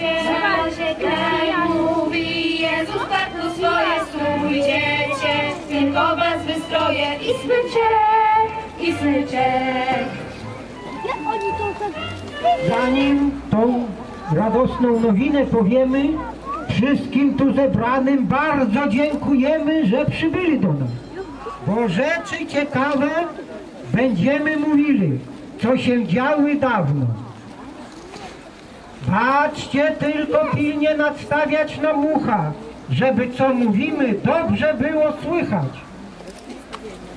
się, że kraj mówi Jezus tak to swoje Stójdziecie, tylko was wystroje I smyczek, i smyczek Zanim tą radosną nowinę powiemy Wszystkim tu zebranym bardzo dziękujemy, że przybyli do nas. Bo rzeczy ciekawe będziemy mówili Co się działy dawno. Baczcie tylko pilnie nadstawiać na ucha, żeby co mówimy dobrze było słychać.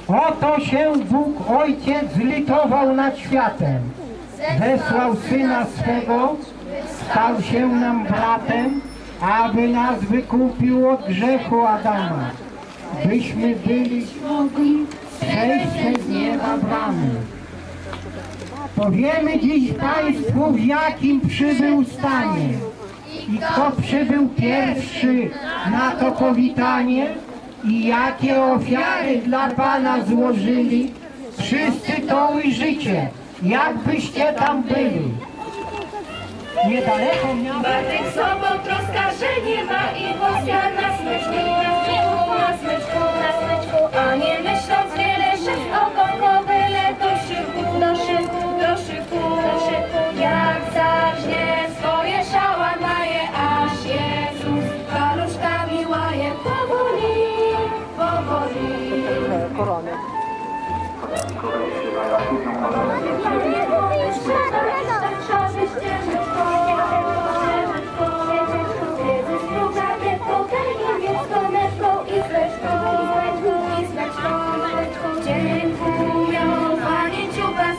Oto się Bóg Ojciec zlitował nad światem. Zesłał Syna swego, stał się nam bratem, aby nas wykupił od grzechu Adama, byśmy byli mogli przejść przez nieba bramy. Powiemy dziś Państwu, w jakim przybył stanie i kto przybył pierwszy na to powitanie i jakie ofiary dla Pana złożyli. Wszyscy to ujrzycie, jakbyście tam byli. Niedaleko miasta. Dziękuję, Panie Ciuba,